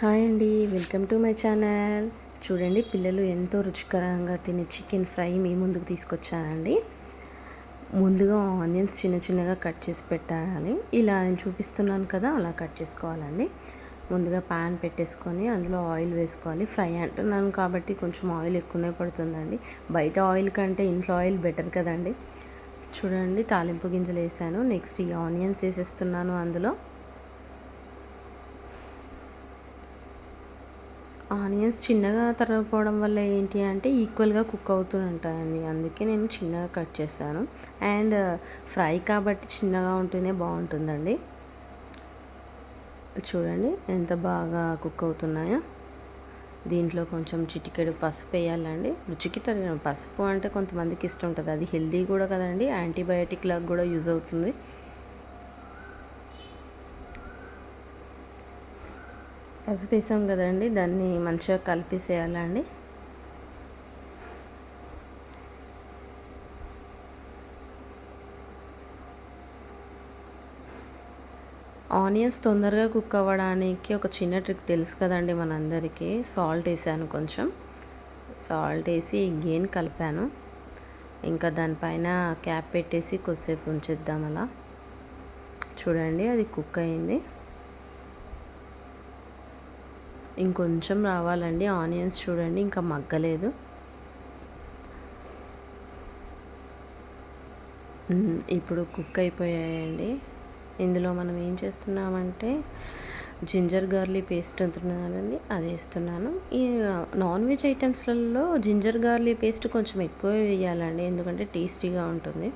Hi అండి welcome to my channel. చూడండి పిల్లలు ఎంతో రుచికరంగా తినే చికెన్ ఫ్రై మీ ముందుకు తీసుకొచ్చానండి. ముందుగా ఆనియన్స్ చిన్న చిన్నగా కట్ చేసి పెట్టాలి. ఇలా నేను చూపిస్తున్నాను కదా అలా కట్ చేసుకోవాలండి. ముందుగా పాన్ పెట్టేసుకొని అందులో ఆయిల్ వేసుకోవాలి. ఫ్రై అంటున్నాను కాబట్టి కొంచెం ఆయిల్ ఎక్కువనే పడుతుందండి. బయట ఆయిల్ కంటే ఇంట్లో ఆయిల్ బెటర్ కదండి. చూడండి తాలింపు గింజలు వేసాను. నెక్స్ట్ ఈ ఆనియన్స్ వేసేస్తున్నాను అందులో. ఆనియన్స్ చిన్నగా తరగకపోవడం వల్ల ఏంటి అంటే ఈక్వల్గా కుక్ అవుతూ ఉంటాయండి అందుకే నేను చిన్నగా కట్ చేశాను. అండ్ ఫ్రై కాబట్టి చిన్నగా ఉంటేనే బాగుంటుందండి. చూడండి ఎంత బాగా కుక్ అవుతున్నాయో. దీంట్లో కొంచెం చిటికెడు పసుపు వేయాలండి. రుచికి తగిన పసుపు అంటే కొంతమందికి ఇష్టం ఉంటుంది. అది హెల్దీ కూడా కదండి. యాంటీబయాటిక్ లాగా కూడా యూజ్ అవుతుంది. పసుపు వేసాం కదండి దాన్ని మంచిగా కలిపేసేయాలండి. ఆనియన్స్ తొందరగా కుక్ అవ్వడానికి ఒక చిన్న ట్రిక్ తెలుసు కదండి మనందరికీ. సాల్ట్ వేసాను కొంచెం. సాల్ట్ వేసి గేన్ కలిపాను. ఇంకా దానిపైన క్యాప్ పెట్టేసి కొద్దిసేపు ఉంచేద్దాం అలా. చూడండి అది కుక్ అయింది. ఇంకొంచెం రావాలండి. ఆనియన్స్ చూడండి ఇంకా మగ్గలేదు. ఇప్పుడు కుక్ అయిపోయాయండి. ఇందులో మనం ఏం చేస్తున్నామంటే జింజర్ గార్లీ పేస్ట్ అంటున్నానండి అది వేస్తున్నాను. ఈ నాన్ వెజ్ ఐటమ్స్లలో జింజర్ గార్లీ పేస్ట్ కొంచెం ఎక్కువ వేయాలండి ఎందుకంటే టేస్టీగా ఉంటుంది.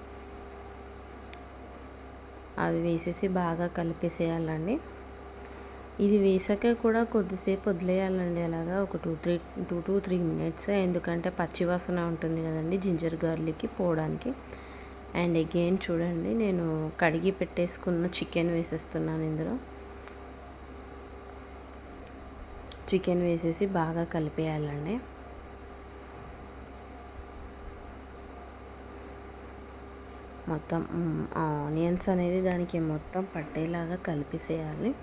అది వేసేసి బాగా కలిపేసేయాలండి. ఇది వేసాక కూడా కొద్దిసేపు వదిలేయాలండి అలాగా. ఒక two three two two three minutes. ఎందుకంటే పచ్చివాసన ఉంటుంది కదండి జింజర్ గార్లిక్కి పోవడానికి. అండ్ అగైన్ చూడండి నేను కడిగి పెట్టేసుకున్న చికెన్ వేసేస్తున్నాను ఇందులో. చికెన్ వేసేసి బాగా కలిపేయాలండి. మొత్తం ఆనియన్స్ అనేది దానికి మొత్తం పట్టేలాగా కలిపేసేయాలి.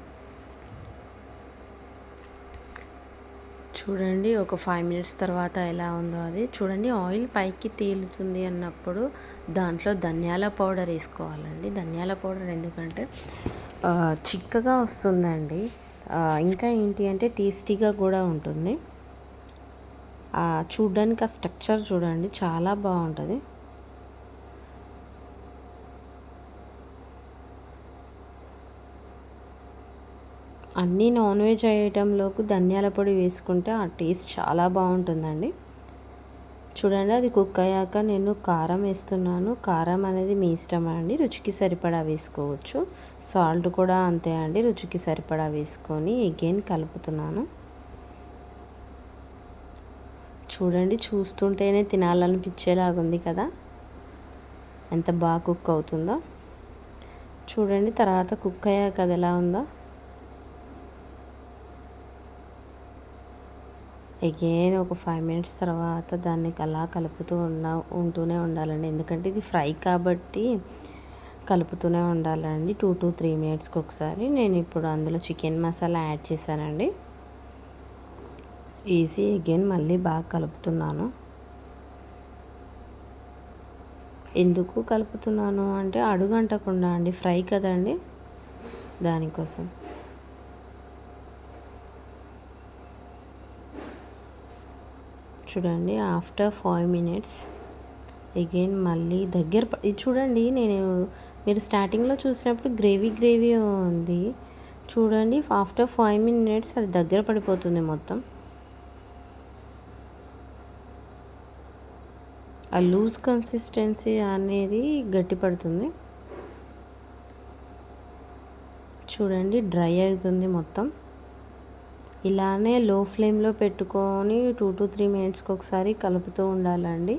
చూడండి ఒక ఫైవ్ మినిట్స్ తర్వాత ఎలా ఉందో అది. చూడండి ఆయిల్ పైకి తేలుతుంది అన్నప్పుడు దాంట్లో ధనియాల పౌడర్ వేసుకోవాలండి. ధనియాల పౌడర్ ఎందుకంటే చిక్కగా వస్తుందండి. ఇంకా ఏంటి అంటే టేస్టీగా కూడా ఉంటుంది. చూడ్డానికి ఆ స్ట్రక్చర్ చూడండి చాలా బాగుంటుంది. అన్ని నాన్ వెజ్ ఐటెంలోకి ధనియాల పొడి వేసుకుంటే ఆ టేస్ట్ చాలా బాగుంటుందండి. చూడండి అది కుక్ అయ్యాక నేను కారం వేస్తున్నాను. కారం అనేది మీ ఇష్టం అండి? రుచికి సరిపడా వేసుకోవచ్చు. సాల్ట్ కూడా అంతే అండి రుచికి సరిపడా వేసుకొని ఎగైన్ కలుపుతున్నాను. చూడండి చూస్తుంటేనే తినాలనిపించేలాగుంది కదా? ఎంత బాగా కుక్ అవుతుందో. చూడండి తర్వాత కుక్ అయ్యాక అది ఎలా ఉందో. అగైన్ ఒక ఫైవ్ మినిట్స్ తర్వాత దాన్ని అలా కలుపుతూ ఉన్న ఉంటూనే ఉండాలండి. ఎందుకంటే ఇది ఫ్రై కాబట్టి కలుపుతూనే ఉండాలండి. టూ టు త్రీ మినిట్స్కి ఒకసారి నేను ఇప్పుడు అందులో చికెన్ మసాలా యాడ్ చేశానండి. వేసి అగైన్ మళ్ళీ బాగా కలుపుతున్నాను. ఎందుకు కలుపుతున్నాను అంటే అడుగంటకుండా అండి. ఫ్రై కదండి దానికోసం. చూడండి ఆఫ్టర్ ఫైవ్ మినిట్స్ అగైన్ మళ్ళీ దగ్గర ఇది చూడండి నేను మీరు స్టార్టింగ్లో చూసినప్పుడు గ్రేవీ గ్రేవీ ఉంది. చూడండి ఆఫ్టర్ ఫైవ్ మినిట్స్ అది దగ్గర పడిపోతుంది మొత్తం. ఆ లూజ్ కన్సిస్టెన్సీ అనేది గట్టి పడుతుంది. చూడండి డ్రై అవుతుంది మొత్తం. ఇలానే లో ఫ్లేమ్లో పెట్టుకొని టూ టు త్రీ మినిట్స్కి ఒకసారి కలుపుతూ ఉండాలండి.